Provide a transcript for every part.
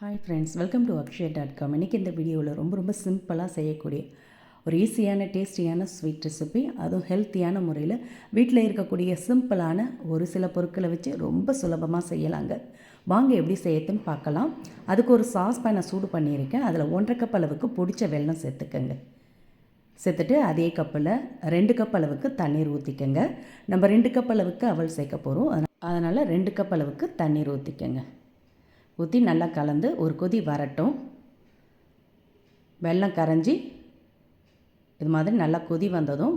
Hi friends welcome to Akshaya dot com இன்றைக்கி இந்த வீடியோவில் ரொம்ப ரொம்ப சிம்பிளாக செய்யக்கூடிய ஒரு ஈஸியான டேஸ்டியான ஸ்வீட் ரெசிபி அதுவும் ஹெல்த்தியான முறையில் வீட்டில் இருக்கக்கூடிய சிம்பிளான ஒரு சில பொருட்களை வச்சு ரொம்ப சுலபமாக செய்யலாங்க. வாங்க எப்படி செய்யறதுன்னு பார்க்கலாம். அதுக்கு ஒரு சாஸ் பேனை சூடு பண்ணியிருக்கேன். அதில் ஒன்றரை கப் அளவுக்கு பிடிச்ச வெல்லம் சேர்த்துக்கங்க. சேர்த்துட்டு அதே கப்பில் ரெண்டு கப் அளவுக்கு தண்ணீர் ஊற்றிக்கங்க நம்ம ரெண்டு கப் அளவுக்கு அவள் சேர்க்க போகிறோம் அதனால் ரெண்டு கப் அளவுக்கு தண்ணீர் ஊற்றிக்கங்க ஊற்றி நல்லா கலந்து ஒரு கொதி வரட்டும். வெல்லம் கரைஞ்சி இது மாதிரி நல்லா கொதி வந்ததும்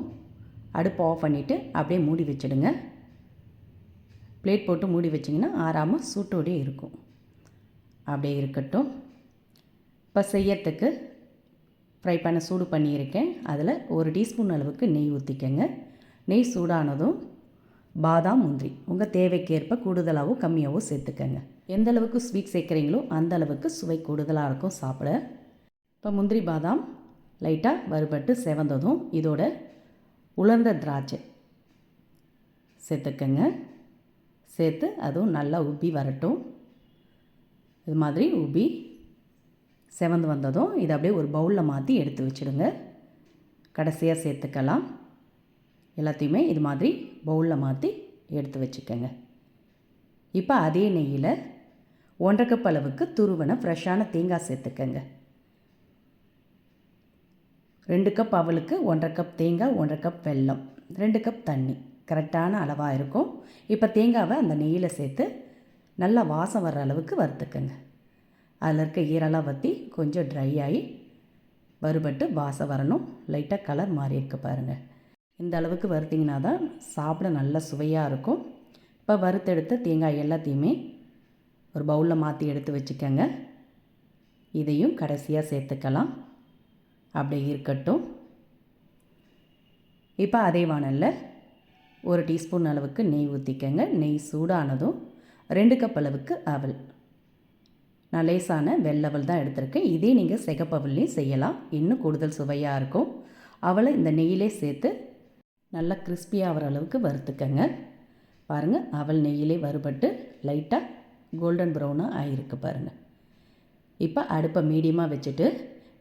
அடுப்பு ஆஃப் பண்ணிவிட்டு அப்படியே மூடி வச்சுடுங்க. பிளேட் போட்டு மூடி வச்சிங்கன்னா ஆறாமல் சூட்டோடே இருக்கும். அப்படியே இருக்கட்டும். இப்போ செய்யறதுக்கு ஃப்ரை பண்ண சூடு பண்ணியிருக்கேன். அதில் ஒரு டீஸ்பூன் அளவுக்கு நெய் ஊற்றிக்கங்க நெய் சூடானதும் பாதாம் முந்திரி உங்கள் தேவைக்கேற்ப கூடுதலாகவும் கம்மியாகவும் சேர்த்துக்கங்க. எந்த அளவுக்கு ஸ்வீட் சேர்க்குறீங்களோ அந்த அளவுக்கு சுவை கூடுதலாக இருக்கும் சாப்பிட. இப்போ முந்திரி பாதாம் லைட்டாக வறுபட்டு செவந்ததும் இதோட உலர்ந்த திராட்சை சேர்த்துக்கங்க. சேர்த்து அதுவும் நல்லா உப்பி வரட்டும். இது மாதிரி உப்பி செவந்து வந்ததும் இதை அப்படியே ஒரு பவுலில் மாற்றி எடுத்து வச்சுடுங்க. கடைசியாக சேர்த்துக்கலாம். எல்லாத்தையுமே இது மாதிரி பவுலில் மாற்றி எடுத்து வச்சுக்கோங்க. இப்போ அதே நெய்யில் ஒன்றரை கப் அளவுக்கு துருவன ஃப்ரெஷ்ஷான தேங்காய் சேர்த்துக்கங்க. ரெண்டு கப் அவளுக்கு ஒன்றரை கப் தேங்காய் ஒன்றரை கப் வெல்லம் ரெண்டு கப் தண்ணி. கரெக்டான அளவாக இருக்கும். இப்போ தேங்காவை அந்த நெய்யில் சேர்த்து நல்லா வாசம் வர்ற அளவுக்கு வறுத்துக்கங்க. அதில் இருக்க ஈரெல்லாம் வற்றி கொஞ்சம் ட்ரை ஆகி வறுபட்டு வாசம் வரணும். லைட்டாக கலர் மாறி இருக்க பாருங்கள் இந்த அளவுக்கு வறுத்திங்கன்னா தான் சாப்பிட நல்ல சுவையாக இருக்கும். இப்போ வறுத்தெடுத்த தேங்காய் எல்லாத்தையுமே ஒரு பவுலில் மாற்றி எடுத்து வச்சுக்கோங்க. இதையும் கடைசியாக சேர்த்துக்கலாம். அப்படியே இருக்கட்டும். இப்போ அதே வானலில் ஒரு டீஸ்பூன் அளவுக்கு நெய் ஊற்றிக்கங்க நெய் சூடானதும் ரெண்டு கப் அளவுக்கு அவல். நான் லேசான வெள்ளவல் தான் எடுத்திருக்கேன். இதே நீங்கள் சிகப்பவல்லையும் செய்யலாம். இன்னும் கூடுதல் சுவையாக இருக்கும். அவளை இந்த நெய்யிலே சேர்த்து நல்லா கிறிஸ்பியாக அளவுக்கு வறுத்துக்கங்க. பாருங்கள் அவல் நெய்யிலே வறுபட்டு லைட்டாக கோல்டன் ப்ரௌனாக ஆகிருக்கு பாருங்கள் இப்போ அடுப்பை மீடியமாக வச்சுட்டு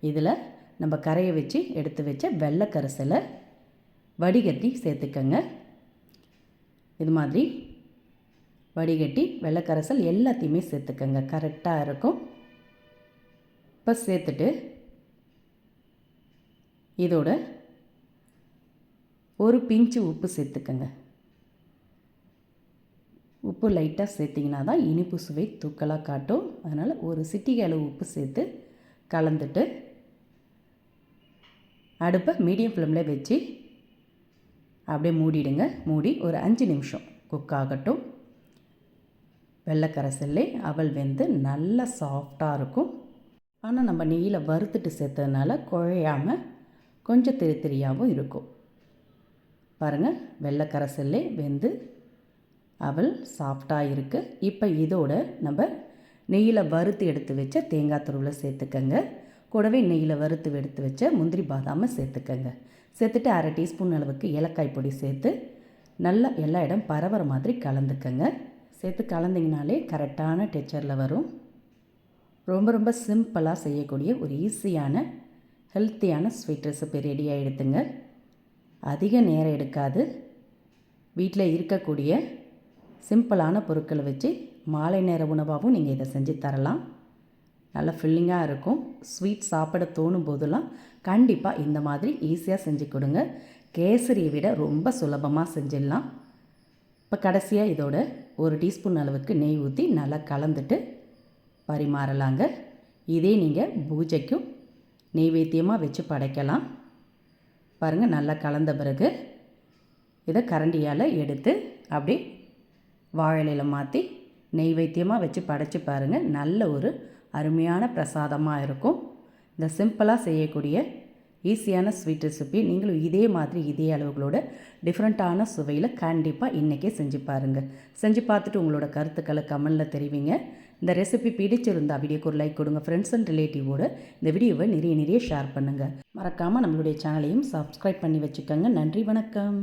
இதில் நம்ம கரையை வச்சு எடுத்து வச்ச வெள்ளை கரைசலை வடிகட்டி சேர்த்துக்கங்க. இது மாதிரி வடிகட்டி வெள்ளைக்கரைசல் எல்லாத்தையுமே சேர்த்துக்கங்க. கரெக்டாக இருக்கும். இப்போ சேர்த்துட்டு இதோட ஒரு பிஞ்சு உப்பு சேர்த்துக்கங்க. உப்பு லைட்டாக சேர்த்திங்கன்னா தான் இனிப்பு சுவை தூக்கலாக காட்டும். அதனால் ஒரு சிட்டிகை அளவு உப்பு சேர்த்து கலந்துட்டு அடுப்பை மீடியம் ஃப்ளேமில் வச்சு அப்படியே மூடிடுங்க. மூடி ஒரு அஞ்சு நிமிஷம் குக் ஆகட்டும். வெள்ளைக்கரைசல்லே அவள் வெந்து நல்லா சாஃப்டாக இருக்கும். ஆனால் நம்ம நெய்யில் வறுத்துட்டு சேர்த்ததுனால குழையாமல் கொஞ்சம் திரு திரியாகவும் இருக்கும். பாருங்கள் வெள்ளைக்கரைசல்லே வெந்து அவள் சாஃப்டாக இருக்குது இப்போ இதோட நம்ம நெய்யில் வறுத்து எடுத்து வச்ச தேங்காய் துருவில் சேர்த்துக்கங்க. கூடவே நெய்யில் வறுத்து எடுத்து வச்ச முந்திரி பாதாமை சேர்த்துக்கங்க. சேர்த்துட்டு அரை டீஸ்பூன் அளவுக்கு ஏலக்காய் பொடி சேர்த்து நல்லா எல்லா இடம் பரவற மாதிரி கலந்துக்கங்க. சேர்த்து கலந்திங்கனாலே கரெக்டான டெக்சரில் வரும். ரொம்ப ரொம்ப சிம்பிளாக செய்யக்கூடிய ஒரு ஈஸியான ஹெல்த்தியான ஸ்வீட் ரெசிபி ரெடியாக எடுத்துங்க அதிக நேரம் எடுக்காது. வீட்டில் இருக்கக்கூடிய சிம்பிளான பொருட்களை வச்சு மாலை நேர உணவாகவும் நீங்கள் இதை செஞ்சு தரலாம். நல்லா ஃபில்லிங்காக இருக்கும். ஸ்வீட் சாப்பிட தோணும் போதெல்லாம் கண்டிப்பாக இந்த மாதிரி ஈஸியாக செஞ்சு கொடுங்க. கேசரியை விட ரொம்ப சுலபமாக செஞ்சிடலாம். இப்போ கடைசியாக இதோட ஒரு டீஸ்பூன் அளவுக்கு நெய் ஊற்றி நல்லா கலந்துட்டு பரிமாறலாங்க. இதே நீங்கள் பூஜைக்கும் நெய்வேத்தியமாக வச்சு படைக்கலாம். பாருங்கள் நல்லா கலந்த பிறகு இதை கரண்டியால் எடுத்து அப்படி வாழலையில் மாற்றி நெய்வேத்தியமாக வச்சு படைச்சி பாருங்கள் நல்ல ஒரு அருமையான பிரசாதமாக இருக்கும். இந்த சிம்பிளாக செய்யக்கூடிய ஈஸியான ஸ்வீட் ரெசிபி நீங்களும் இதே மாதிரி இதே அளவுகளோட டிஃப்ரெண்ட்டான சுவையில் கண்டிப்பாக இன்றைக்கே செஞ்சு பாருங்கள் செஞ்சு பார்த்துட்டு உங்களோட கருத்துக்களை கமலில் தெரிவிங்க. இந்த ரெசிபி பிடிச்சிருந்தா வீடியோக்கு ஒரு லைக் கொடுங்க. ஃப்ரெண்ட்ஸ் அண்ட் ரிலேட்டிவோட இந்த வீடியோவை நிறைய நிறைய ஷேர் பண்ணுங்கள் மறக்காமல் நம்மளுடைய சேனலையும் சப்ஸ்கிரைப் பண்ணி வச்சுக்கோங்க. நன்றி வணக்கம்.